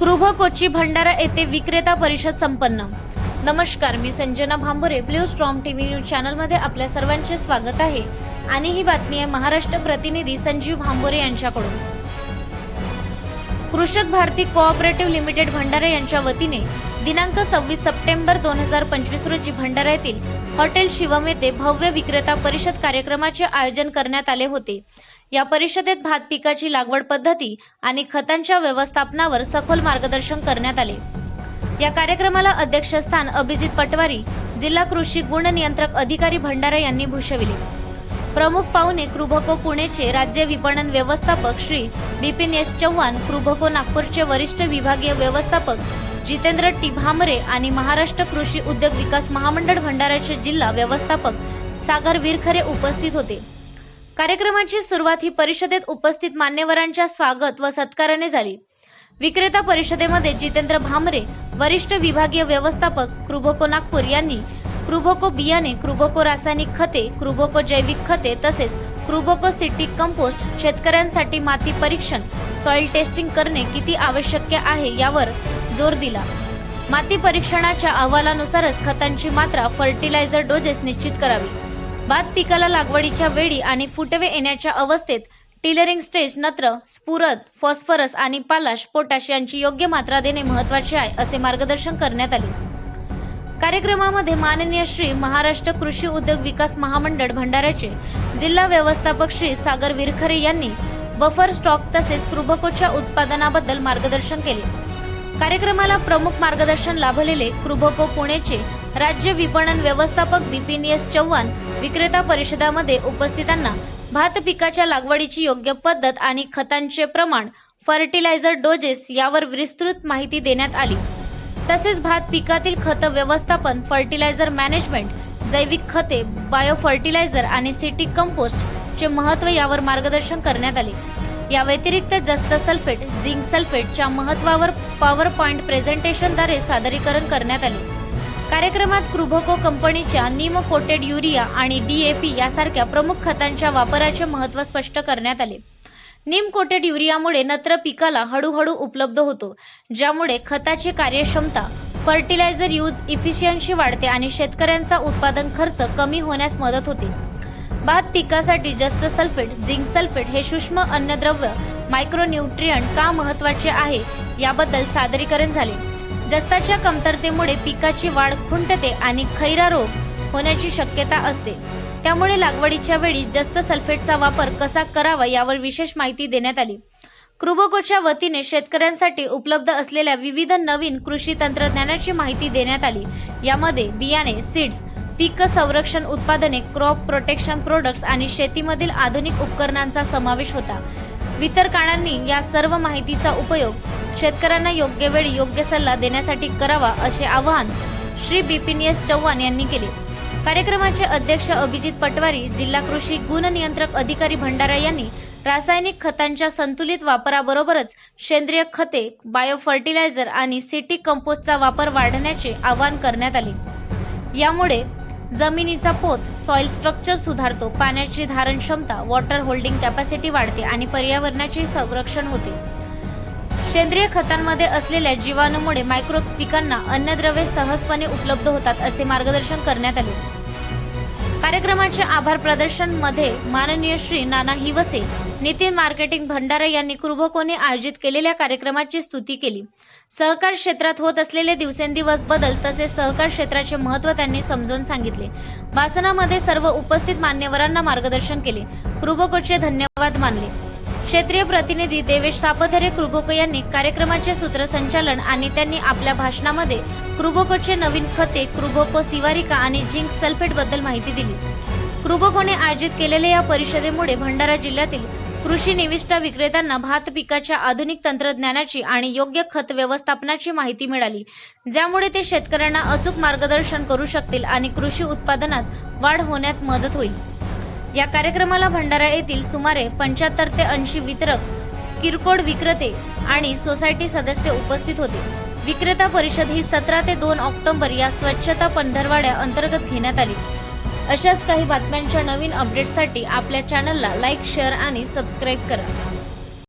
कृभ कोची भंडारा येथे विक्रेता परिषद संपन्न. नमस्कार मी Sanjana Bhambure blue storm TV news चॅनलमध्ये आपल्या सर्वांचे स्वागत आहे. आणि ही बातमी आहे महाराष्ट्र प्रतिनिधी संजीव भांबुरे यांच्याकडून. कृषक भारती कोऑपरेटिव्ह लिमिटेड भंडारा यांच्या वतीने दिनांक सव्वीस सप्टेंबर दोन हजार पंचवीस रोजी भंडारा येथील हॉटेल शिवम येथे भव्य विक्रेता परिषद कार्यक्रमाचे आयोजन करण्यात आले होते. या परिषदेत भात पिकाची लागवड पद्धती आणि खतांच्या व्यवस्थापनावर सखोल मार्गदर्शन करण्यात आले. या कार्यक्रमाला अध्यक्षस्थान अभिजित पटवारी जिल्हा कृषी गुण नियंत्रक अधिकारी भंडारा यांनी भूषविले. प्रमुख पाहुणे कृभको पुणेचे राज्य विपणन व्यवस्थापक श्री बिपिन एस चव्हाण कृभको नागपूरचे वरिष्ठ विभागीय व्यवस्थापक जितेंद्र टी भामरे आणि महाराष्ट्र कृषी उद्योग विकास महामंडळ भंडाऱ्याचे जिल्हा व्यवस्थापक सागर विरखरे उपस्थित होते. कार्यक्रमाची सुरुवात ही परिषदेत उपस्थित मान्यवरांच्या स्वागत व सत्काराने झाली. विक्रेता परिषदेमध्ये जितेंद्र भामरे वरिष्ठ विभागीय व्यवस्थापक कृभको नागपूर यांनी कृभको बियाणे कृभको रासायनिक खते कृभको जैविक खते तसेच क्रुभोको सिटी कंपोस्ट शेतकऱ्यांसाठी माती परीक्षण सॉइल टेस्टिंग करणे किती आवश्यक आहे यावर जोर दिला. माती परीक्षणाच्या अहवालानुसारच खतांची मात्रा फर्टिलायझर डोजेस निश्चित करावी. भात पिकाला लागवडीच्या वेळी आणि फुटवे येण्याच्या अवस्थेत टिलरिंग स्टेज नत्र स्फुरद फॉस्फरस आणि पालाश पोटॅश यांची योग्य मात्रा देणे महत्त्वाचे आहे असे मार्गदर्शन करण्यात आले. कार्यक्रमामध्ये माननीय श्री महाराष्ट्र कृषी उद्योग विकास महामंडळ भंडाऱ्याचे जिल्हा व्यवस्थापक श्री सागर विरखरे यांनी बफर स्टॉक तसेच कृभकोच्या उत्पादनाबद्दल मार्गदर्शन केले. कार्यक्रमाला प्रमुख मार्गदर्शन लाभलेले कृभको पुणेचे राज्य विपणन व्यवस्थापक बिपिन एस चव्हाण विक्रेता परिषदामध्ये उपस्थितांना भात पिकाच्या लागवडीची योग्य पद्धत आणि खतांचे प्रमाण फर्टिलायझर डोजेस यावर विस्तृत माहिती देण्यात आली. तसेच भात पिकातील खत व्यवस्थापन फर्टिलायझर मॅनेजमेंट जैविक खते बायो फर्टिलायझर आणि सिटी कंपोस्ट चे महत्त्व यावर मार्गदर्शन करण्यात आले. या व्यतिरिक्त जस्त सल्फेट झिंक सल्फेटच्या महत्वावर पॉवर पॉइंट प्रेझेंटेशनद्वारे सादरीकरण करण्यात आले. कार्यक्रमात क्रुभोको कंपनीच्या निम कोटेड युरिया आणि डीएपी यासारख्या प्रमुख खतांच्या वापराचे महत्त्व स्पष्ट करण्यात आले. निम कोटेड युरियामुळे नत्र पिकाला हळूहळू उपलब्ध होतो ज्यामुळे खताची कार्यक्षमता फर्टिलायझर यूज इफिशियन्सी वाढते आणि शेतकऱ्यांचा उत्पादन खर्च कमी होण्यास मदत होते. भात पिकासाठी जास्त सल्फेट झिंक सल्फेट हे सूक्ष्म अन्नद्रव्य मायक्रोन्यूट्रियंट का महत्त्वाचे आहे याबद्दल सादरीकरण झाले. जस्ताच्या कमतरतेमुळे पिकाची वाढ खुंटते आणि खैरा रोग होण्याची शक्यता असते. त्यामुळे लागवडीच्या वेळी जास्त सल्फेटचा वापर कसा करावा यावर विशेष माहिती देण्यात आली. कृभकोच्या वतीने शेतकऱ्यांसाठी उपलब्ध असलेल्या विविध नवीन कृषी तंत्रज्ञानाची माहिती देण्यात आली. यामध्ये बियाणे सीड्स पीक संरक्षण उत्पादने क्रॉप प्रोटेक्शन प्रोडक्ट्स आणि शेतीमधील आधुनिक उपकरणांचा समावेश होता. वितरकांनी या सर्व माहितीचा उपयोग शेतकऱ्यांना योग्य वेळी योग्य सल्ला देण्यासाठी करावा असे आवाहन श्री बिपिन एस चव्हाण यांनी केले. कार्यक्रमाचे अध्यक्ष अभिजित पटवारी जिल्हा कृषी गुण नियंत्रक अधिकारी भंडारा यांनी रासायनिक खतांच्या संतुलित वापराबरोबरच सेंद्रिय खते बायो फर्टिलायझर आणि सिटी कंपोस्टचा वापर वाढण्याचे आवाहन करण्यात आले. यामुळे जमिनीचा पोत सॉइल स्ट्रक्चर सुधारतो पाण्याची धारण क्षमता वॉटर होल्डिंग कॅपॅसिटी वाढते आणि पर्यावरणाचे संरक्षण होते. सेंद्रिय खतांमध्ये असलेल्या जीवाणूमुळे मायक्रोब्स पिकांना अन्नद्रव्ये सहजपणे उपलब्ध होतात असे मार्गदर्शन करण्यात आले. कार्यक्रमाचे आभार प्रदर्शनमध्ये माननीय श्री नाना हिवसे नितीन मार्केटिंग भंडारा यांनी कृभकोने आयोजित केलेल्या कार्यक्रमाची स्तुती केली. सहकार क्षेत्रात होत असलेले दिवसेंदिवस बदल तसेच सहकार क्षेत्राचे महत्त्व त्यांनी समजावून सांगितले. भाषणामध्ये सर्व उपस्थित मान्यवरांना मार्गदर्शन केले. कृभकोचे धन्यवाद मानले. क्षेत्रीय प्रतिनिधी देवेश सापधरे कृभोको यांनी कार्यक्रमाचे सूत्रसंचालन आणि त्यांनी आपल्या भाषणामध्ये कृभोकोचे नवीन खते कृभोको सिवारिका आणि झिंक सल्फेटबद्दल माहिती दिली. कृभोकोने आयोजित केलेल्या या परिषदेमुळे भंडारा जिल्ह्यातील कृषी निविष्ठा विक्रेत्यांना भात पिकाच्या आधुनिक तंत्रज्ञानाची आणि योग्य खत व्यवस्थापनाची माहिती मिळाली ज्यामुळे ते शेतकऱ्यांना अचूक मार्गदर्शन करू शकतील आणि कृषी उत्पादनात वाढ होण्यात मदत होईल. या कार्यक्रमाला भंडारा येथील सुमारे पंच्याहत्तर ते ऐंशी वितरक किरकोळ विक्रेते आणि सोसायटी सदस्य उपस्थित होते. विक्रेता परिषद ही सतरा ते दोन ऑक्टोबर या स्वच्छता पंधरवाड्या अंतर्गत घेण्यात आली. अशाच काही बातम्यांच्या नवीन अपडेट्ससाठी आपल्या चॅनलला लाईक शेअर आणि सबस्क्राईब करा.